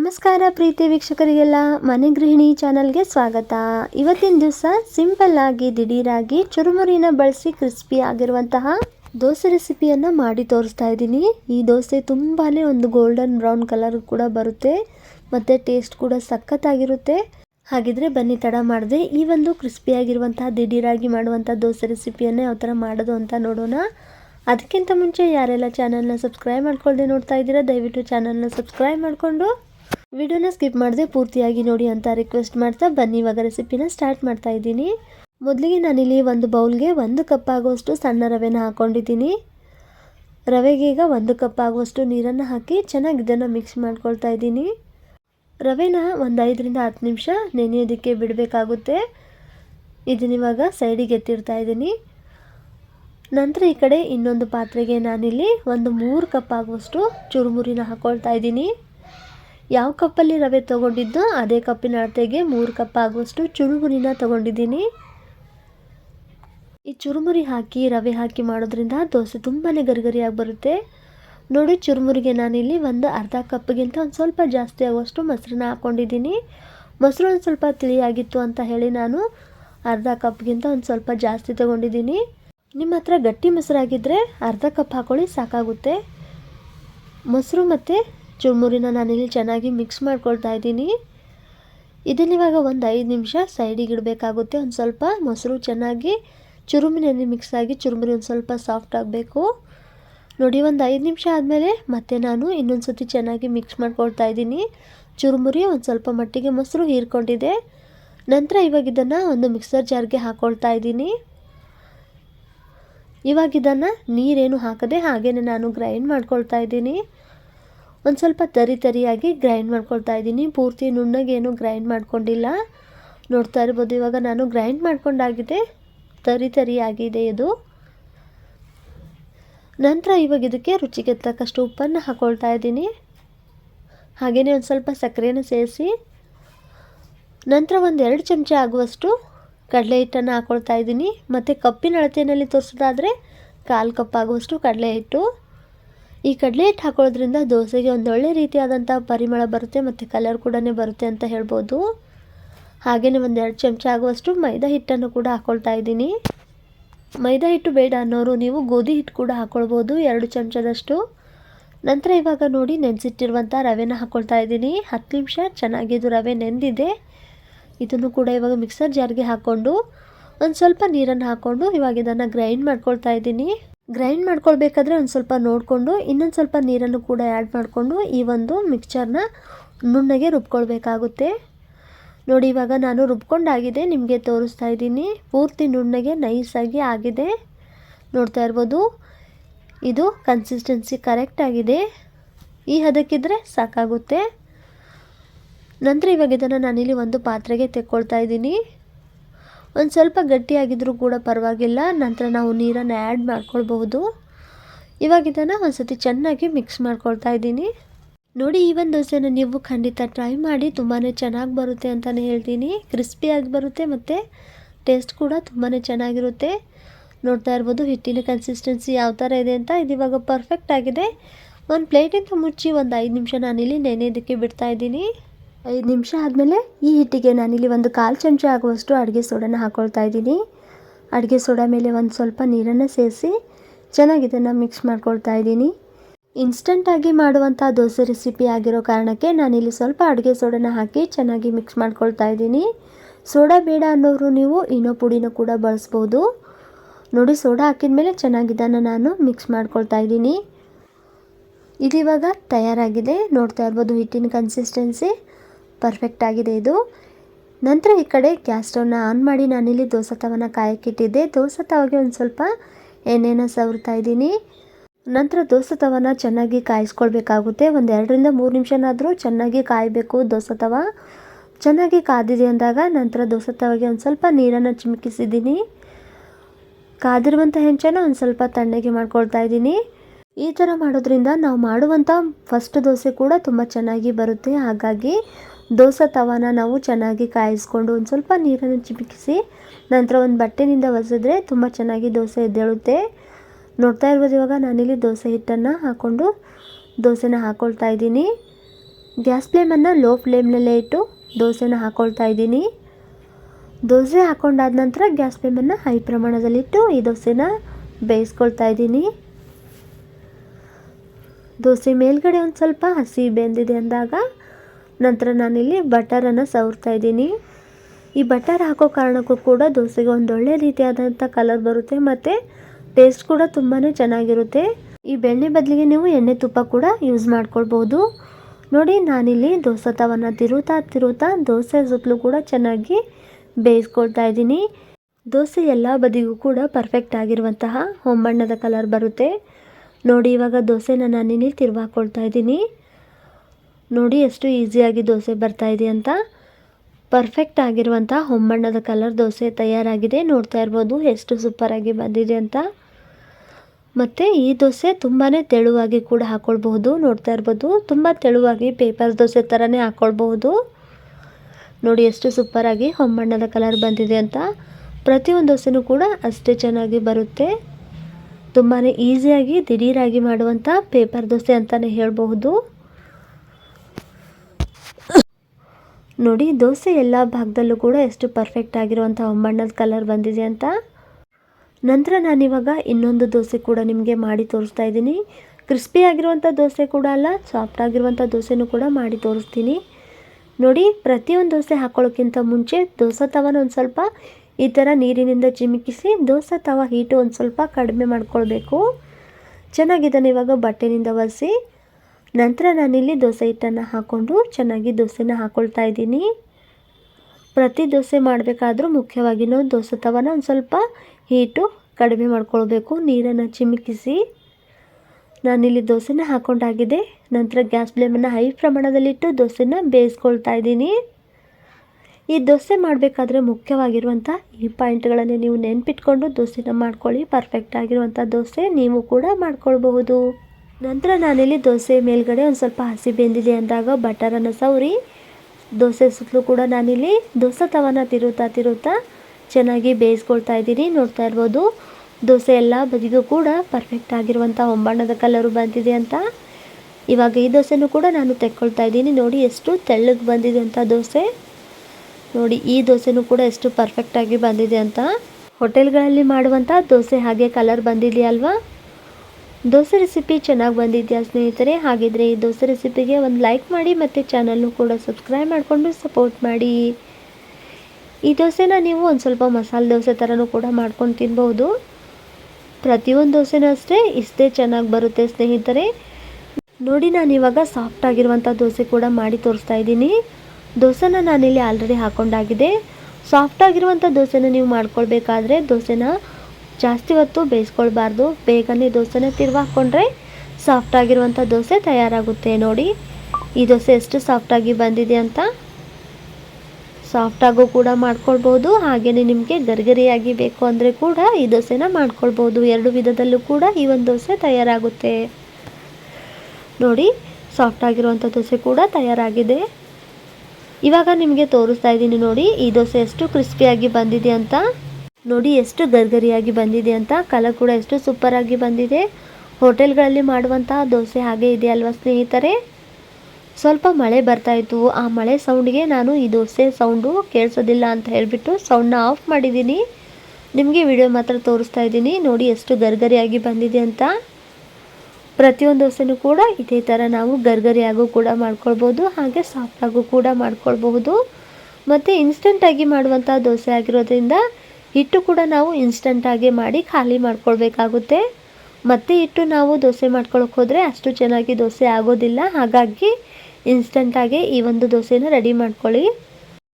ನಮಸ್ಕಾರ ಪ್ರೀತಿ ವೀಕ್ಷಕರಿಗೆಲ್ಲ, ಮನೆ ಗೃಹಿಣಿ ಚಾನಲ್ಗೆ ಸ್ವಾಗತ. ಇವತ್ತಿನ ದಿವಸ ಸಿಂಪಲ್ ಆಗಿ ದಿಢೀರಾಗಿ ಚುರುಮುರಿನ ಬಳಸಿ ಕ್ರಿಸ್ಪಿ ಆಗಿರುವಂತಹ ದೋಸೆ ರೆಸಿಪಿಯನ್ನು ಮಾಡಿ ತೋರಿಸ್ತಾ ಇದ್ದೀನಿ. ಈ ದೋಸೆ ತುಂಬಾ ಒಂದು ಗೋಲ್ಡನ್ ಬ್ರೌನ್ ಕಲರ್ ಕೂಡ ಬರುತ್ತೆ, ಮತ್ತು ಟೇಸ್ಟ್ ಕೂಡ ಸಖತ್ತಾಗಿರುತ್ತೆ. ಹಾಗಿದ್ರೆ ಬನ್ನಿ, ತಡ ಮಾಡಿದೆ. ಈ ಒಂದು ಕ್ರಿಸ್ಪಿಯಾಗಿರುವಂತಹ ದಿಢೀರಾಗಿ ಮಾಡುವಂಥ ದೋಸೆ ರೆಸಿಪಿಯನ್ನು ಯಾವ ಥರ ಮಾಡೋದು ಅಂತ ನೋಡೋಣ. ಅದಕ್ಕಿಂತ ಮುಂಚೆ ಯಾರೆಲ್ಲ ಚಾನಲ್ನ ಸಬ್ಸ್ಕ್ರೈಬ್ ಮಾಡ್ಕೊಳ್ಳದೆ ನೋಡ್ತಾ ಇದ್ದೀರಾ, ದಯವಿಟ್ಟು ಚಾನಲ್ನ ಸಬ್ಸ್ಕ್ರೈಬ್ ಮಾಡಿಕೊಂಡು ವಿಡಿಯೋನ ಸ್ಕಿಪ್ ಮಾಡದೆ ಪೂರ್ತಿಯಾಗಿ ನೋಡಿ ಅಂತ ರಿಕ್ವೆಸ್ಟ್ ಮಾಡ್ತಾ ಬನ್ನಿ. ಇವಾಗ ರೆಸಿಪಿನ ಸ್ಟಾರ್ಟ್ ಮಾಡ್ತಾ ಇದ್ದೀನಿ. ಮೊದಲಿಗೆ ನಾನಿಲ್ಲಿ ಒಂದು ಬೌಲ್ಗೆ ಒಂದು ಕಪ್ ಆಗುವಷ್ಟು ಸಣ್ಣ ರವೆನ ಹಾಕ್ಕೊಂಡಿದ್ದೀನಿ ರವೆಗೆ ಈಗ ಒಂದು ಕಪ್ ಆಗುವಷ್ಟು ನೀರನ್ನು ಹಾಕಿ ಚೆನ್ನಾಗಿ ಇದನ್ನು ಮಿಕ್ಸ್ ಮಾಡ್ಕೊಳ್ತಾ ಇದ್ದೀನಿ. ರವೆನ ಒಂದು ಐದರಿಂದ ಹತ್ತು ನಿಮಿಷ ನೆನೆಯೋದಕ್ಕೆ ಬಿಡಬೇಕಾಗುತ್ತೆ. ಇದನ್ನಿವಾಗ ಸೈಡಿಗೆ ಎತ್ತಿರ್ತಾ ಇದ್ದೀನಿ. ನಂತರ ಈ ಕಡೆ ಇನ್ನೊಂದು ಪಾತ್ರೆಗೆ ನಾನಿಲ್ಲಿ ಒಂದು ಮೂರು ಕಪ್ ಆಗುವಷ್ಟು ಚುರುಮುರಿನ ಹಾಕ್ಕೊಳ್ತಾ ಇದ್ದೀನಿ. ಯಾವ ಕಪ್ಪಲ್ಲಿ ರವೆ ತೊಗೊಂಡಿದ್ದೋ ಅದೇ ಕಪ್ಪಿನ ಅಳತೆಗೆ ಮೂರು ಕಪ್ ಆಗುವಷ್ಟು ಚುರುಮುರಿನ ತೊಗೊಂಡಿದ್ದೀನಿ. ಈ ಚುರುಮುರಿ ಹಾಕಿ, ರವೆ ಹಾಕಿ ಮಾಡೋದ್ರಿಂದ ದೋಸೆ ತುಂಬಾ ಗರಿಗರಿಯಾಗಿ ಬರುತ್ತೆ. ನೋಡಿ, ಚುರುಮುರಿಗೆ ನಾನಿಲ್ಲಿ ಒಂದು ಅರ್ಧ ಕಪ್ಗಿಂತ ಒಂದು ಸ್ವಲ್ಪ ಜಾಸ್ತಿ ಆಗುವಷ್ಟು ಮೊಸರನ್ನ ಹಾಕ್ಕೊಂಡಿದ್ದೀನಿ ಮೊಸರು ಒಂದು ಸ್ವಲ್ಪ ತಿಳಿಯಾಗಿತ್ತು ಅಂತ ಹೇಳಿ ನಾನು ಅರ್ಧ ಕಪ್ಗಿಂತ ಒಂದು ಸ್ವಲ್ಪ ಜಾಸ್ತಿ ತೊಗೊಂಡಿದ್ದೀನಿ. ನಿಮ್ಮ ಹತ್ರ ಗಟ್ಟಿ ಮೊಸರಾಗಿದ್ದರೆ ಅರ್ಧ ಕಪ್ ಹಾಕ್ಕೊಳ್ಳಿ ಸಾಕಾಗುತ್ತೆ. ಮೊಸರು ಮತ್ತು ಚುರುಮುರಿನ ನಾನಿಲ್ಲಿ ಚೆನ್ನಾಗಿ ಮಿಕ್ಸ್ ಮಾಡ್ಕೊಳ್ತಾ ಇದ್ದೀನಿ. ಇದನ್ನಿವಾಗ ಒಂದು ಐದು ನಿಮಿಷ ಸೈಡಿಗೆ ಇಡಬೇಕಾಗುತ್ತೆ. ಒಂದು ಸ್ವಲ್ಪ ಮೊಸರು ಚೆನ್ನಾಗಿ ಚುರುಮಿನಲ್ಲಿ ಮಿಕ್ಸ್ ಆಗಿ ಚುರುಮುರಿ ಒಂದು ಸ್ವಲ್ಪ ಸಾಫ್ಟ್ ಆಗಬೇಕು. ನೋಡಿ, ಒಂದು ಐದು ನಿಮಿಷ ಆದಮೇಲೆ ಮತ್ತೆ ನಾನು ಇನ್ನೊಂದು ಸತಿ ಚೆನ್ನಾಗಿ ಮಿಕ್ಸ್ ಮಾಡ್ಕೊಳ್ತಾ ಇದ್ದೀನಿ. ಚುರುಮುರಿ ಒಂದು ಸ್ವಲ್ಪ ಮಟ್ಟಿಗೆ ಮೊಸರು ಹೀರ್ಕೊಂಡಿದೆ. ನಂತರ ಇವಾಗ ಇದನ್ನು ಒಂದು ಮಿಕ್ಸರ್ ಜಾರ್ಗೆ ಹಾಕ್ಕೊಳ್ತಾ ಇದ್ದೀನಿ. ಇವಾಗ ಇದನ್ನು ನೀರೇನು ಹಾಕದೆ ಹಾಗೆಯೇ ನಾನು ಗ್ರೈಂಡ್ ಮಾಡ್ಕೊಳ್ತಾ ಇದ್ದೀನಿ. ಒಂದು ಸ್ವಲ್ಪ ತರಿ ತರಿಯಾಗಿ ಗ್ರೈಂಡ್ ಮಾಡ್ಕೊಳ್ತಾ ಇದ್ದೀನಿ. ಪೂರ್ತಿ ನುಣ್ಣಗೇನು ಗ್ರೈಂಡ್ ಮಾಡ್ಕೊಂಡಿಲ್ಲ. ನೋಡ್ತಾ ಇರ್ಬೋದು, ಇವಾಗ ನಾನು ಗ್ರೈಂಡ್ ಮಾಡ್ಕೊಂಡಾಗಿದೆ. ತರಿ ತರಿಯಾಗಿದೆ ಇದು. ನಂತರ ಇವಾಗ ಇದಕ್ಕೆ ರುಚಿಗೆ ತಕ್ಕಷ್ಟು ಉಪ್ಪನ್ನು ಹಾಕ್ಕೊಳ್ತಾ ಇದ್ದೀನಿ. ಹಾಗೆಯೇ ಒಂದು ಸ್ವಲ್ಪ ಸಕ್ಕರೆಯನ್ನು ಸೇರಿಸಿ. ನಂತರ ಒಂದು ಎರಡು ಚಮಚ ಆಗುವಷ್ಟು ಕಡಲೆ ಹಿಟ್ಟನ್ನು ಹಾಕ್ಕೊಳ್ತಾ ಇದ್ದೀನಿ. ಮತ್ತು ಕಪ್ಪಿನ ಅಳತೆಯಲ್ಲಿ ತೋರಿಸೋದಾದರೆ ಕಾಲು ಕಪ್ ಆಗುವಷ್ಟು ಕಡಲೆ ಹಿಟ್ಟು ಈ ಕಡಲೆ ಹಿಟ್ಟು ಹಾಕೊಳ್ಳೋದ್ರಿಂದ ದೋಸೆಗೆ ಒಂದು ಒಳ್ಳೆ ರೀತಿಯಾದಂಥ ಪರಿಮಳ ಬರುತ್ತೆ ಮತ್ತು ಕಲರ್ ಕೂಡ ಬರುತ್ತೆ ಅಂತ ಹೇಳ್ಬೋದು. ಹಾಗೆಯೇ ಒಂದು ಎರಡು ಚಮಚ ಆಗುವಷ್ಟು ಮೈದಾ ಹಿಟ್ಟನ್ನು ಕೂಡ ಹಾಕ್ಕೊಳ್ತಾ ಇದ್ದೀನಿ. ಮೈದಾ ಹಿಟ್ಟು ಬೇಡ ಅನ್ನೋರು ನೀವು ಗೋಧಿ ಹಿಟ್ಟು ಕೂಡ ಹಾಕ್ಕೊಳ್ಬೋದು ಎರಡು ಚಮಚದಷ್ಟು. ನಂತರ ಇವಾಗ ನೋಡಿ ನೆನೆಸಿಟ್ಟಿರುವಂಥ ರವೆನ ಹಾಕ್ಕೊಳ್ತಾ ಇದ್ದೀನಿ. ಹತ್ತು ನಿಮಿಷ ಚೆನ್ನಾಗಿದ್ದು ರವೆ ನೆಂದಿದೆ. ಇದನ್ನು ಕೂಡ ಇವಾಗ ಮಿಕ್ಸರ್ ಜಾರ್ಗೆ ಹಾಕ್ಕೊಂಡು ಒಂದು ಸ್ವಲ್ಪ ನೀರನ್ನು ಹಾಕ್ಕೊಂಡು ಇವಾಗ ಇದನ್ನು ಗ್ರೈಂಡ್ ಮಾಡ್ಕೊಳ್ತಾ ಇದ್ದೀನಿ. ಗ್ರೈಂಡ್ ಮಾಡ್ಕೊಳ್ಬೇಕಾದ್ರೆ ಒಂದು ಸ್ವಲ್ಪ ನೋಡಿಕೊಂಡು, ಇನ್ನೊಂದು ಸ್ವಲ್ಪ ನೀರನ್ನು ಕೂಡ ಆ್ಯಡ್ ಮಾಡಿಕೊಂಡು ಈ ಒಂದು ಮಿಕ್ಚರ್ನ ನುಣ್ಣಗೆ ರುಬ್ಕೊಳ್ಬೇಕಾಗುತ್ತೆ. ನೋಡಿ, ಇವಾಗ ನಾನು ರುಬ್ಕೊಂಡಾಗಿದೆ, ನಿಮಗೆ ತೋರಿಸ್ತಾ ಇದ್ದೀನಿ. ಪೂರ್ತಿ ನುಣ್ಣಗೆ ನೈಸಾಗಿ ಆಗಿದೆ. ನೋಡ್ತಾ ಇರ್ಬೋದು, ಇದು ಕನ್ಸಿಸ್ಟೆನ್ಸಿ ಕರೆಕ್ಟ್ ಆಗಿದೆ. ಈ ಹದಕ್ಕಿದ್ರೆ ಸಾಕಾಗುತ್ತೆ. ನಂತರ ಇವಾಗ ಇದನ್ನು ನಾನಿಲ್ಲಿ ಒಂದು ಪಾತ್ರೆಗೆ ತೆಕ್ಕೊಳ್ತಾ ಇದ್ದೀನಿ. ಒಂದು ಸ್ವಲ್ಪ ಗಟ್ಟಿಯಾಗಿದ್ದರೂ ಕೂಡ ಪರವಾಗಿಲ್ಲ. ನಂತರ ನಾವು ನೀರನ್ನು ಆ್ಯಡ್ ಮಾಡ್ಕೊಳ್ಬಹುದು. ಇವಾಗ ಇದನ್ನು ಒಂದು ಸತಿ ಚೆನ್ನಾಗಿ ಮಿಕ್ಸ್ ಮಾಡ್ಕೊಳ್ತಾ ಇದ್ದೀನಿ. ನೋಡಿ, ಈ ಒಂದು ದೋಸೆನ ನೀವು ಖಂಡಿತ ಟ್ರೈ ಮಾಡಿ ತುಂಬಾ ಚೆನ್ನಾಗಿ ಬರುತ್ತೆ ಅಂತಲೇ ಹೇಳ್ತೀನಿ. ಕ್ರಿಸ್ಪಿಯಾಗಿ ಬರುತ್ತೆ ಮತ್ತು ಟೇಸ್ಟ್ ಕೂಡ ತುಂಬಾ ಚೆನ್ನಾಗಿರುತ್ತೆ. ನೋಡ್ತಾ ಇರ್ಬೋದು, ಹಿಟ್ಟಿನ ಕನ್ಸಿಸ್ಟೆನ್ಸಿ ಯಾವ ಥರ ಇದೆ ಅಂತ. ಇದು ಇವಾಗ ಪರ್ಫೆಕ್ಟ್ ಆಗಿದೆ. ಒಂದು ಪ್ಲೇಟಿಂದ ಮುಚ್ಚಿ ಒಂದು ಐದು ನಿಮಿಷ ನಾನಿಲ್ಲಿ ನೆನೆಯೋದಕ್ಕೆ ಬಿಡ್ತಾ ಇದ್ದೀನಿ. ಐದು ನಿಮಿಷ ಆದಮೇಲೆ ಈ ಹಿಟ್ಟಿಗೆ ನಾನಿಲ್ಲಿ ಒಂದು ಕಾಲು ಚಮಚ ಆಗುವಷ್ಟು ಅಡುಗೆ ಸೋಡಾನ ಹಾಕ್ಕೊಳ್ತಾ ಇದ್ದೀನಿ. ಅಡುಗೆ ಸೋಡಾ ಮೇಲೆ ಒಂದು ಸ್ವಲ್ಪ ನೀರನ್ನು ಸೇರಿಸಿ ಚೆನ್ನಾಗಿ ಇದನ್ನು ಮಿಕ್ಸ್ ಮಾಡ್ಕೊಳ್ತಾ ಇದ್ದೀನಿ. ಇನ್ಸ್ಟಂಟಾಗಿ ಮಾಡುವಂಥ ದೋಸೆ ರೆಸಿಪಿ ಆಗಿರೋ ಕಾರಣಕ್ಕೆ ನಾನಿಲ್ಲಿ ಸ್ವಲ್ಪ ಅಡುಗೆ ಸೋಡಾನ ಹಾಕಿ ಚೆನ್ನಾಗಿ ಮಿಕ್ಸ್ ಮಾಡ್ಕೊಳ್ತಾ ಇದ್ದೀನಿ. ಸೋಡಾ ಬೇಡ ಅನ್ನೋರು ನೀವು ಇನ್ನೋ ಪುಡಿನ ಕೂಡ ಬಳಸ್ಬೋದು. ನೋಡಿ, ಸೋಡಾ ಹಾಕಿದ ಮೇಲೆ ಚೆನ್ನಾಗಿ ಇದನ್ನು ನಾನು ಮಿಕ್ಸ್ ಮಾಡ್ಕೊಳ್ತಾ ಇದ್ದೀನಿ. ಇದಿವಾಗ ತಯಾರಾಗಿದೆ. ನೋಡ್ತಾ ಇರ್ಬೋದು ಹಿಟ್ಟಿನ ಕನ್ಸಿಸ್ಟೆನ್ಸಿ ಪರ್ಫೆಕ್ಟ್ ಆಗಿದೆ ಇದು. ನಂತರ ಈ ಕಡೆ ಗ್ಯಾಸ್ ಸ್ಟವ್ನ ಆನ್ ಮಾಡಿ ನಾನಿಲ್ಲಿ ದೋಸೆ ತವನ ಕಾಯಕ್ಕಿಟ್ಟಿದ್ದೆ ದೋಸೆ ತವಗೆ ಒಂದು ಸ್ವಲ್ಪ ಎಣ್ಣೆನ ಸವರ್ತಾ ಇದ್ದೀನಿ. ನಂತರ ದೋಸೆ ತವನ ಚೆನ್ನಾಗಿ ಕಾಯಿಸ್ಕೊಳ್ಬೇಕಾಗುತ್ತೆ. ಒಂದು ಎರಡರಿಂದ ಮೂರು ನಿಮಿಷನಾದರೂ ಚೆನ್ನಾಗಿ ಕಾಯಬೇಕು ದೋಸೆ ತವ. ಚೆನ್ನಾಗಿ ಕಾದಿದೆ ಅಂದಾಗ ನಂತರ ದೋಸೆ ತವಗೆ ಒಂದು ಸ್ವಲ್ಪ ನೀರನ್ನು ಚಿಮುಕಿಸಿದ್ದೀನಿ. ಕಾದಿರುವಂಥ ಹೆಂಚನ ಒಂದು ಸ್ವಲ್ಪ ತಣ್ಣಗೆ ಮಾಡ್ಕೊಳ್ತಾ ಇದ್ದೀನಿ. ಈ ಥರ ಮಾಡೋದ್ರಿಂದ ನಾವು ಮಾಡುವಂಥ ಫಸ್ಟ್ ದೋಸೆ ಕೂಡ ತುಂಬ ಚೆನ್ನಾಗಿ ಬರುತ್ತೆ. ಹಾಗಾಗಿ ದೋಸೆ ತವಾನ ನಾವು ಚೆನ್ನಾಗಿ ಕಾಯಿಸ್ಕೊಂಡು ಒಂದು ಸ್ವಲ್ಪ ನೀರನ್ನು ಚಿಮುಕಿಸಿ ನಂತರ ಒಂದು ಬಟ್ಟೆನಿಂದ ಒರೆಸಿದ್ರೆ ತುಂಬ ಚೆನ್ನಾಗಿ ದೋಸೆ ಎದ್ದೇಳುತ್ತೆ. ನೋಡ್ತಾ ಇರ್ಬೋದು ಇವಾಗ ನಾನಿಲ್ಲಿ ದೋಸೆ ಹಿಟ್ಟನ್ನು ಹಾಕ್ಕೊಂಡು ದೋಸೆನ ಹಾಕ್ಕೊಳ್ತಾ ಇದ್ದೀನಿ. ಗ್ಯಾಸ್ ಫ್ಲೇಮನ್ನು ಲೋ ಫ್ಲೇಮ್ನಲ್ಲೇ ಇಟ್ಟು ದೋಸೆನ ಹಾಕ್ಕೊಳ್ತಾ ಇದ್ದೀನಿ. ದೋಸೆ ಹಾಕ್ಕೊಂಡಾದ ನಂತರ ಗ್ಯಾಸ್ ಫ್ಲೇಮನ್ನು ಹೈ ಪ್ರಮಾಣದಲ್ಲಿಟ್ಟು ಈ ದೋಸೆನ ಬೇಯಿಸ್ಕೊಳ್ತಾ ಇದ್ದೀನಿ. ದೋಸೆ ಮೇಲ್ಗಡೆ ಒಂದು ಸ್ವಲ್ಪ ಹಸಿ ಬೆಂದಿದೆ ಅಂದಾಗ ನಂತರ ನಾನಿಲ್ಲಿ ಬಟರನ್ನು ಸವರ್ತಾ ಇದ್ದೀನಿ. ಈ ಬಟರ್ ಹಾಕೋ ಕಾರಣಕ್ಕೂ ಕೂಡ ದೋಸೆಗೆ ಒಂದು ಒಳ್ಳೆ ರೀತಿಯಾದಂಥ ಕಲರ್ ಬರುತ್ತೆ ಮತ್ತು ಟೇಸ್ಟ್ ಕೂಡ ತುಂಬಾ ಚೆನ್ನಾಗಿರುತ್ತೆ. ಈ ಬೆಣ್ಣೆ ಬದಲಿಗೆ ನೀವು ಎಣ್ಣೆ ತುಪ್ಪ ಕೂಡ ಯೂಸ್ ಮಾಡ್ಕೊಳ್ಬೋದು. ನೋಡಿ, ನಾನಿಲ್ಲಿ ದೋಸೆ ತವನ ತಿರುತ್ತಾ ತಿರುತ್ತಾ ದೋಸೆ ಸುತ್ತಲೂ ಕೂಡ ಚೆನ್ನಾಗಿ ಬೇಯಿಸ್ಕೊಳ್ತಾ ಇದ್ದೀನಿ. ದೋಸೆ ಎಲ್ಲ ಬದಿಗೂ ಕೂಡ ಪರ್ಫೆಕ್ಟ್ ಆಗಿರುವಂತಹ ಹೊಂಬಣ್ಣದ ಕಲರ್ ಬರುತ್ತೆ. ನೋಡಿ, ಇವಾಗ ದೋಸೆನ ನಾನಿಲ್ಲಿ ತಿರುವಾಕೊಳ್ತಾ ಇದ್ದೀನಿ. ನೋಡಿ ಎಷ್ಟು ಈಸಿಯಾಗಿ ದೋಸೆ ಬರ್ತಾ ಇದೆ ಅಂತ. ಪರ್ಫೆಕ್ಟ್ ಆಗಿರುವಂಥ ಹೊಂಬಣ್ಣದ ಕಲರ್ ದೋಸೆ ತಯಾರಾಗಿದೆ. ನೋಡ್ತಾ ಇರ್ಬೋದು ಎಷ್ಟು ಸೂಪರಾಗಿ ಬಂದಿದೆ ಅಂತ. ಮತ್ತು ಈ ದೋಸೆ ತುಂಬಾ ತೆಳುವಾಗಿ ಕೂಡ ಹಾಕ್ಕೊಳ್ಬಹುದು ನೋಡ್ತಾ ಇರ್ಬೋದು ತುಂಬ ತೆಳುವಾಗಿ ಪೇಪರ್ ದೋಸೆ ಥರನೇ ಹಾಕ್ಕೊಳ್ಬಹುದು ನೋಡಿ ಎಷ್ಟು ಸೂಪರಾಗಿ ಹೊಂಬಣ್ಣದ ಕಲರ್ ಬಂದಿದೆ ಅಂತ. ಪ್ರತಿಯೊಂದು ದೋಸೆನೂ ಕೂಡ ಅಷ್ಟೇ ಚೆನ್ನಾಗಿ ಬರುತ್ತೆ. ತುಂಬಾ ಈಸಿಯಾಗಿ, ದಿಢೀರಾಗಿ ಮಾಡುವಂಥ ಪೇಪರ್ ದೋಸೆ ಅಂತಲೇ ಹೇಳಬಹುದು. ನೋಡಿ, ದೋಸೆ ಎಲ್ಲ ಭಾಗದಲ್ಲೂ ಕೂಡ ಎಷ್ಟು ಪರ್ಫೆಕ್ಟ್ ಆಗಿರುವಂಥ ಮಣ್ಣದ ಕಲರ್ ಬಂದಿದೆ ಅಂತ. ನಂತರ ನಾನಿವಾಗ ಇನ್ನೊಂದು ದೋಸೆ ಕೂಡ ನಿಮಗೆ ಮಾಡಿ ತೋರಿಸ್ತಾ ಇದ್ದೀನಿ. ಕ್ರಿಸ್ಪಿ ಆಗಿರುವಂಥ ದೋಸೆ ಕೂಡ ಅಲ್ಲ ಸಾಫ್ಟ್ ಆಗಿರುವಂಥ ದೋಸೆನೂ ಕೂಡ ಮಾಡಿ ತೋರಿಸ್ತೀನಿ. ನೋಡಿ, ಪ್ರತಿಯೊಂದು ದೋಸೆ ಹಾಕೊಳ್ಳೋಕ್ಕಿಂತ ಮುಂಚೆ ದೋಸೆ ತವನ ಒಂದು ಸ್ವಲ್ಪ ಈ ಥರ ನೀರಿನಿಂದ ಚಿಮುಕಿಸಿ ದೋಸೆ ತವ ಹೀಟು ಒಂದು ಸ್ವಲ್ಪ ಕಡಿಮೆ ಮಾಡ್ಕೊಳ್ಬೇಕು. ಚೆನ್ನಾಗಿದ್ದಾನೆ ಇವಾಗ ಬಟ್ಟೆನಿಂದ ಒರೆಸಿ ನಂತರ ನಾನಿಲ್ಲಿ ದೋಸೆ ಹಿಟ್ಟನ್ನು ಹಾಕ್ಕೊಂಡು ಚೆನ್ನಾಗಿ ದೋಸೆನ ಹಾಕ್ಕೊಳ್ತಾ ಇದ್ದೀನಿ. ಪ್ರತಿ ದೋಸೆ ಮಾಡಬೇಕಾದ್ರೂ ಮುಖ್ಯವಾಗಿ ನಾವು ದೋಸೆ ತವನ ಒಂದು ಸ್ವಲ್ಪ ಹೀಟು ಕಡಿಮೆ ಮಾಡ್ಕೊಳ್ಬೇಕು, ನೀರನ್ನು ಚಿಮುಕಿಸಿ. ನಾನಿಲ್ಲಿ ದೋಸೆನ ಹಾಕ್ಕೊಂಡಾಗಿದೆ ನಂತರ ಗ್ಯಾಸ್ ಫ್ಲೇಮನ್ನು ಹೈ ಪ್ರಮಾಣದಲ್ಲಿಟ್ಟು ದೋಸೆನ ಬೇಯಿಸ್ಕೊಳ್ತಾ ಇದ್ದೀನಿ. ಈ ದೋಸೆ ಮಾಡಬೇಕಾದ್ರೆ ಮುಖ್ಯವಾಗಿರುವಂಥ ಈ ಪಾಯಿಂಟ್ಗಳನ್ನೇ ನೀವು ನೆನ್ಪಿಟ್ಕೊಂಡು ದೋಸೆನ ಮಾಡ್ಕೊಳ್ಳಿ. ಪರ್ಫೆಕ್ಟ್ ಆಗಿರುವಂಥ ದೋಸೆ ನೀವು ಕೂಡ ಮಾಡ್ಕೊಳ್ಬಹುದು. ನಂತರ ನಾನಿಲ್ಲಿ ದೋಸೆ ಮೇಲ್ಗಡೆ ಒಂದು ಸ್ವಲ್ಪ ಹಸಿ ಬೆಂದಿದೆ ಅಂದಾಗ ಬಟರನ್ನು ಸವರಿ, ದೋಸೆ ಸುತ್ತಲೂ ಕೂಡ ನಾನಿಲ್ಲಿ ದೋಸೆ ತವನ ತಿರುತ್ತಾ ತಿರುತ್ತಾ ಚೆನ್ನಾಗಿ ಬೇಯಿಸ್ಕೊಳ್ತಾ ಇದ್ದೀನಿ. ನೋಡ್ತಾ ಇರ್ಬೋದು, ದೋಸೆ ಎಲ್ಲ ಬದಿಗೂ ಕೂಡ ಪರ್ಫೆಕ್ಟ್ ಆಗಿರುವಂಥ ಹೊಂಬಣ್ಣದ ಕಲರು ಬಂದಿದೆ ಅಂತ. ಇವಾಗ ಈ ದೋಸೆನೂ ಕೂಡ ನಾನು ತೆಕ್ಕೊಳ್ತಾ ಇದ್ದೀನಿ. ನೋಡಿ ಎಷ್ಟು ತೆಳ್ಳಗೆ ಬಂದಿದೆ ಅಂತ ದೋಸೆ. ನೋಡಿ, ಈ ದೋಸೆನೂ ಕೂಡ ಎಷ್ಟು ಪರ್ಫೆಕ್ಟಾಗಿ ಬಂದಿದೆ ಅಂತ. ಹೋಟೆಲ್ಗಳಲ್ಲಿ ಮಾಡುವಂಥ ದೋಸೆ ಹಾಗೆ ಕಲರ್ ಬಂದಿದೆಯಲ್ವಾ? ದೋಸೆ ರೆಸಿಪಿ ಚೆನ್ನಾಗಿ ಬಂದಿದೆಯಾ ಸ್ನೇಹಿತರೆ? ಹಾಗಿದ್ರೆ ಈ ದೋಸೆ ರೆಸಿಪಿಗೆ ಒಂದು ಲೈಕ್ ಮಾಡಿ ಮತ್ತು ಚಾನಲ್ನು ಕೂಡ ಸಬ್ಸ್ಕ್ರೈಬ್ ಮಾಡಿಕೊಂಡು ಸಪೋರ್ಟ್ ಮಾಡಿ. ಈ ದೋಸೆನ ನೀವು ಒಂದು ಸ್ವಲ್ಪ ಮಸಾಲೆ ದೋಸೆ ಥರನೂ ಕೂಡ ಮಾಡ್ಕೊಂಡು ತಿನ್ಬೋದು. ಪ್ರತಿಯೊಂದು ದೋಸೆನೂ ಅಷ್ಟೇ, ಇಷ್ಟೇ ಚೆನ್ನಾಗಿ ಬರುತ್ತೆ ಸ್ನೇಹಿತರೆ. ನೋಡಿ ನಾನು ಇವಾಗ ಸಾಫ್ಟ್ ಆಗಿರುವಂಥ ದೋಸೆ ಕೂಡ ಮಾಡಿ ತೋರಿಸ್ತಾ ಇದ್ದೀನಿ. ದೋಸೆನ ನಾನಿಲ್ಲಿ ಆಲ್ರೆಡಿ ಹಾಕ್ಕೊಂಡಾಗಿದೆ ಸಾಫ್ಟ್ ಆಗಿರುವಂಥ ದೋಸೆನ ನೀವು ಮಾಡ್ಕೊಳ್ಬೇಕಾದ್ರೆ ದೋಸೆನ ಜಾಸ್ತಿ ಹೊತ್ತು ಬೇಯಿಸ್ಕೊಳ್ಬಾರ್ದು. ಬೇಗನೆ ದೋಸೆನ ತಿರ್ವಿ ಹಾಕ್ಕೊಂಡ್ರೆ ಸಾಫ್ಟ್ ಆಗಿರುವಂಥ ದೋಸೆ ತಯಾರಾಗುತ್ತೆ ನೋಡಿ. ಈ ದೋಸೆ ಎಷ್ಟು ಸಾಫ್ಟಾಗಿ ಬಂದಿದೆ ಅಂತ ಸಾಫ್ಟಾಗೂ ಕೂಡ ಮಾಡ್ಕೊಳ್ಬೋದು. ಹಾಗೆಯೇ ನಿಮಗೆ ಗರಿಗರಿಯಾಗಿ ಬೇಕು ಅಂದರೆ ಕೂಡ ಈ ದೋಸೆನ ಮಾಡ್ಕೊಳ್ಬೋದು. ಎರಡು ವಿಧದಲ್ಲೂ ಕೂಡ ಈ ಒಂದು ದೋಸೆ ತಯಾರಾಗುತ್ತೆ. ನೋಡಿ ಸಾಫ್ಟ್ ಆಗಿರುವಂಥ ದೋಸೆ ಕೂಡ ತಯಾರಾಗಿದೆ. ಇವಾಗ ನಿಮಗೆ ತೋರಿಸ್ತಾ ಇದ್ದೀನಿ ನೋಡಿ, ಈ ದೋಸೆ ಎಷ್ಟು ಕ್ರಿಸ್ಪಿಯಾಗಿ ಬಂದಿದೆ ಅಂತ. ನೋಡಿ ಎಷ್ಟು ಗರ್ಗರಿಯಾಗಿ ಬಂದಿದೆ ಅಂತ ಕಲರ್ ಕೂಡ ಎಷ್ಟು ಸೂಪರಾಗಿ ಬಂದಿದೆ. ಹೋಟೆಲ್ಗಳಲ್ಲಿ ಮಾಡುವಂತಹ ದೋಸೆ ಹಾಗೆ ಇದೆ ಅಲ್ವಾ ಸ್ನೇಹಿತರೆ? ಸ್ವಲ್ಪ ಮಳೆ ಬರ್ತಾ ಇತ್ತು, ಆ ಮಳೆ ಸೌಂಡ್ಗೆ ನಾನು ಈ ದೋಸೆ ಸೌಂಡು ಕೇಳಿಸೋದಿಲ್ಲ ಅಂತ ಹೇಳಿಬಿಟ್ಟು ಸೌಂಡ್ನ ಆಫ್ ಮಾಡಿದ್ದೀನಿ. ನಿಮಗೆ ವಿಡಿಯೋ ಮಾತ್ರ ತೋರಿಸ್ತಾ ಇದ್ದೀನಿ, ನೋಡಿ ಎಷ್ಟು ಗರ್ಗರಿಯಾಗಿ ಬಂದಿದೆ ಅಂತ. ಪ್ರತಿಯೊಂದು ದೋಸೆನೂ ಕೂಡ ಇದೇ ಥರ ನಾವು ಗರ್ಗರಿಯಾಗೂ ಕೂಡ ಮಾಡ್ಕೊಳ್ಬೋದು, ಹಾಗೆ ಸಾಫ್ಟಾಗೂ ಕೂಡ ಮಾಡ್ಕೊಳ್ಬಹುದು. ಮತ್ತು ಇನ್ಸ್ಟೆಂಟಾಗಿ ಮಾಡುವಂಥ ದೋಸೆ ಆಗಿರೋದ್ರಿಂದ ಹಿಟ್ಟು ಕೂಡ ನಾವು ಇನ್ಸ್ಟಂಟಾಗಿ ಮಾಡಿ ಖಾಲಿ ಮಾಡ್ಕೊಳ್ಬೇಕಾಗುತ್ತೆ. ಮತ್ತೆ ಹಿಟ್ಟು ನಾವು ದೋಸೆ ಮಾಡ್ಕೊಳಕ್ಕೆ ಹೋದರೆ ಅಷ್ಟು ಚೆನ್ನಾಗಿ ದೋಸೆ ಆಗೋದಿಲ್ಲ. ಹಾಗಾಗಿ ಇನ್ಸ್ಟಂಟಾಗಿ ಈ ಒಂದು ದೋಸೆನ ರೆಡಿ ಮಾಡ್ಕೊಳ್ಳಿ.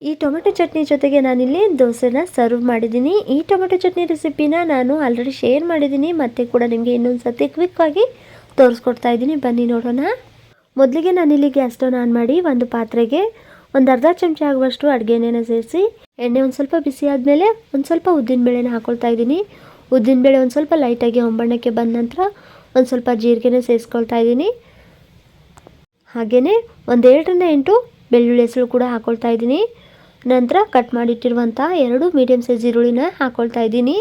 ಈ ಟೊಮೆಟೊ ಚಟ್ನಿ ಜೊತೆಗೆ ನಾನಿಲ್ಲಿ ದೋಸೆನ ಸರ್ವ್ ಮಾಡಿದ್ದೀನಿ. ಈ ಟೊಮೆಟೊ ಚಟ್ನಿ ರೆಸಿಪಿನ ನಾನು ಆಲ್ರೆಡಿ ಶೇರ್ ಮಾಡಿದ್ದೀನಿ. ಮತ್ತೆ ಕೂಡ ನಿಮಗೆ ಇನ್ನೊಂದು ಸತಿ ಕ್ವಿಕ್ಕಾಗಿ ತೋರಿಸ್ಕೊಡ್ತಾ ಇದ್ದೀನಿ. ಬನ್ನಿ ನೋಡೋಣ. ಮೊದಲಿಗೆ ನಾನಿಲ್ಲಿ ಗ್ಯಾಸ್ ಸ್ಟವ್ನ ಆನ್ ಮಾಡಿ ಒಂದು ಪಾತ್ರೆಗೆ ಒಂದು ಅರ್ಧ ಚಮಚ ಆಗುವಷ್ಟು ಅಡುಗೆ ಎಣ್ಣೆನ ಸೇರಿಸಿ, ಎಣ್ಣೆ ಒಂದು ಸ್ವಲ್ಪ ಬಿಸಿ ಆದಮೇಲೆ ಒಂದು ಸ್ವಲ್ಪ ಉದ್ದಿನಬೇಳೆನ ಹಾಕ್ಕೊಳ್ತಾ ಇದ್ದೀನಿ. ಉದ್ದಿನಬೇಳೆ ಒಂದು ಸ್ವಲ್ಪ ಲೈಟಾಗಿ ಹೊಂಬಣ್ಣಕ್ಕೆ ಬಂದ ನಂತರ ಒಂದು ಸ್ವಲ್ಪ ಜೀರಿಗೆನ ಸೇರಿಸ್ಕೊಳ್ತಾ ಇದ್ದೀನಿ. ಹಾಗೆಯೇ ಒಂದು ಏಳರಿಂದ ಎಂಟು ಬೆಳ್ಳುಳ್ಳಿ ಹೆಸರು ಕೂಡ ಹಾಕ್ಕೊಳ್ತಾ ಇದ್ದೀನಿ. ನಂತರ ಕಟ್ ಮಾಡಿಟ್ಟಿರುವಂಥ ಎರಡು ಮೀಡಿಯಮ್ ಸೈಜ್ ಈರುಳ್ಳಿನ ಹಾಕ್ಕೊಳ್ತಾ ಇದ್ದೀನಿ.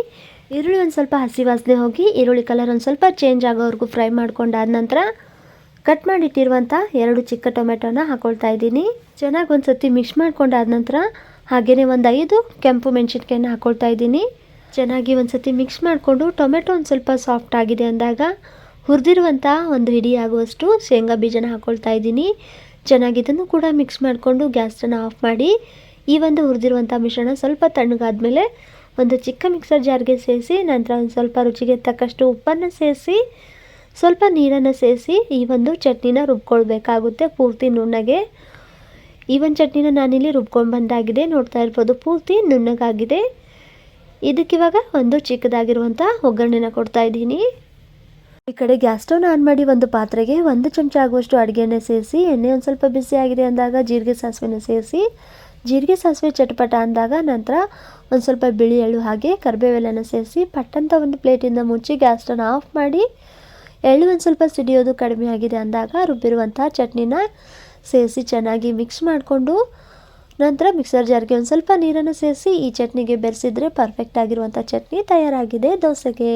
ಈರುಳ್ಳಿ ಒಂದು ಸ್ವಲ್ಪ ಹಸಿ ವಾಸನೆ ಹೋಗಿ, ಈರುಳ್ಳಿ ಕಲರ್ ಒಂದು ಸ್ವಲ್ಪ ಚೇಂಜ್ ಆಗೋವರೆಗೂ ಫ್ರೈ ಮಾಡ್ಕೊಂಡಾದ ನಂತರ ಕಟ್ ಮಾಡಿಟ್ಟಿರುವಂಥ ಎರಡು ಚಿಕ್ಕ ಟೊಮೆಟೊನ ಹಾಕೊಳ್ತಾ ಇದ್ದೀನಿ. ಚೆನ್ನಾಗಿ ಒಂದು ಸತಿ ಮಿಕ್ಸ್ ಮಾಡ್ಕೊಂಡಾದ ನಂತರ ಹಾಗೆಯೇ ಒಂದು ಐದು ಕೆಂಪು ಮೆಣಸಿನ್ಕಾಯಿನ ಹಾಕೊಳ್ತಾ ಇದ್ದೀನಿ. ಚೆನ್ನಾಗಿ ಒಂದು ಸತಿ ಮಿಕ್ಸ್ ಮಾಡಿಕೊಂಡು ಟೊಮೆಟೊ ಒಂದು ಸ್ವಲ್ಪ ಸಾಫ್ಟ್ ಆಗಿದೆ ಅಂದಾಗ ಹುರಿದಿರುವಂಥ ಒಂದು ಹಿಡಿ ಆಗುವಷ್ಟು ಶೇಂಗಾ ಬೀಜನ ಹಾಕ್ಕೊಳ್ತಾ ಇದ್ದೀನಿ. ಚೆನ್ನಾಗಿ ಇದನ್ನು ಕೂಡ ಮಿಕ್ಸ್ ಮಾಡಿಕೊಂಡು ಗ್ಯಾಸನ್ನು ಆಫ್ ಮಾಡಿ ಈ ಒಂದು ಹುರಿದಿರುವಂಥ ಮಿಶ್ರಣ ಸ್ವಲ್ಪ ತಣ್ಣಗಾದ ಮೇಲೆ ಒಂದು ಚಿಕ್ಕ ಮಿಕ್ಸರ್ ಜಾರ್ಗೆ ಸೇರಿಸಿ ನಂತರ ಒಂದು ಸ್ವಲ್ಪ ರುಚಿಗೆ ತಕ್ಕಷ್ಟು ಉಪ್ಪನ್ನು ಸೇರಿಸಿ ಸ್ವಲ್ಪ ನೀರನ್ನು ಸೇರಿಸಿ ಈ ಒಂದು ಚಟ್ನಿನ ರುಬ್ಕೊಳ್ಬೇಕಾಗುತ್ತೆ. ಪೂರ್ತಿ ನುಣ್ಣಗೆ. ಈ ಒಂದು ಚಟ್ನಿನ ನಾನಿಲ್ಲಿ ರುಬ್ಕೊಂಡು ಬಂದಾಗಿದೆ. ನೋಡ್ತಾ ಇರ್ಬೋದು, ಪೂರ್ತಿ ನುಣ್ಣಗಾಗಿದೆ. ಇದಕ್ಕಿವಾಗ ಒಂದು ಚಿಕ್ಕದಾಗಿರುವಂಥ ಒಗ್ಗರಣೆನ ಕೊಡ್ತಾ ಇದ್ದೀನಿ. ಈ ಕಡೆ ಗ್ಯಾಸ್ ಸ್ಟವ್ನ ಆನ್ ಮಾಡಿ ಒಂದು ಪಾತ್ರೆಗೆ ಒಂದು ಚಮಚ ಆಗುವಷ್ಟು ಅಡುಗೆಯನ್ನು ಸೇರಿಸಿ, ಎಣ್ಣೆ ಒಂದು ಸ್ವಲ್ಪ ಬಿಸಿ ಆಗಿದೆ ಅಂದಾಗ ಜೀರಿಗೆ ಸಾಸಿವೆನ ಸೇರಿಸಿ, ಜೀರಿಗೆ ಸಾಸಿವೆ ಚಟಪಟ ಅಂದಾಗ ನಂತರ ಒಂದು ಸ್ವಲ್ಪ ಬಿಳಿ ಎಳ್ಳು ಹಾಗೆ ಕರಿಬೇವೆಲ್ಲನ ಸೇರಿಸಿ, ಪಟ್ಟಂತ ಒಂದು ಪ್ಲೇಟಿಂದ ಮುಚ್ಚಿ ಗ್ಯಾಸ್ ಸ್ಟವ್ನ ಆಫ್ ಮಾಡಿ ಎಳ್ಳು ಒಂದು ಸ್ವಲ್ಪ ಸಿಡಿಯೋದು ಕಡಿಮೆ ಆಗಿದೆ ಅಂದಾಗ ರುಬ್ಬಿರುವಂಥ ಚಟ್ನಿನ ಸೇರಿಸಿ ಚೆನ್ನಾಗಿ ಮಿಕ್ಸ್ ಮಾಡಿಕೊಂಡು ನಂತರ ಮಿಕ್ಸರ್ ಜಾರ್ಗೆ ಒಂದು ಸ್ವಲ್ಪ ನೀರನ್ನು ಸೇರಿಸಿ ಈ ಚಟ್ನಿಗೆ ಬೆರೆಸಿದ್ರೆ ಪರ್ಫೆಕ್ಟ್ ಆಗಿರುವಂಥ ಚಟ್ನಿ ತಯಾರಾಗಿದೆ ದೋಸೆಗೆ.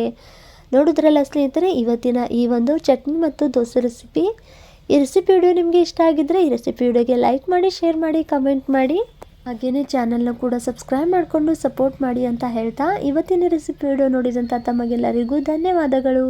ನೋಡಿದ್ರಲ್ಲ ಸ್ನೇಹಿತರೆ, ಇವತ್ತಿನ ಈ ಒಂದು ಚಟ್ನಿ ಮತ್ತು ದೋಸೆ ರೆಸಿಪಿ ಈ ರೆಸಿಪಿ ವಿಡಿಯೋ ನಿಮಗೆ ಇಷ್ಟ ಆಗಿದ್ದರೆ ಈ ರೆಸಿಪಿ ವಿಡಿಯೋಗೆ ಲೈಕ್ ಮಾಡಿ ಶೇರ್ ಮಾಡಿ ಕಮೆಂಟ್ ಮಾಡಿ. ಹಾಗೆಯೇ ಚಾನಲ್ನ ಕೂಡ ಸಬ್ಸ್ಕ್ರೈಬ್ ಮಾಡಿಕೊಂಡು ಸಪೋರ್ಟ್ ಮಾಡಿ ಅಂತ ಹೇಳ್ತಾ ಇವತ್ತಿನ ರೆಸಿಪಿ ವಿಡಿಯೋ ನೋಡಿದಂಥ ತಮಗೆಲ್ಲರಿಗೂ ಧನ್ಯವಾದಗಳು.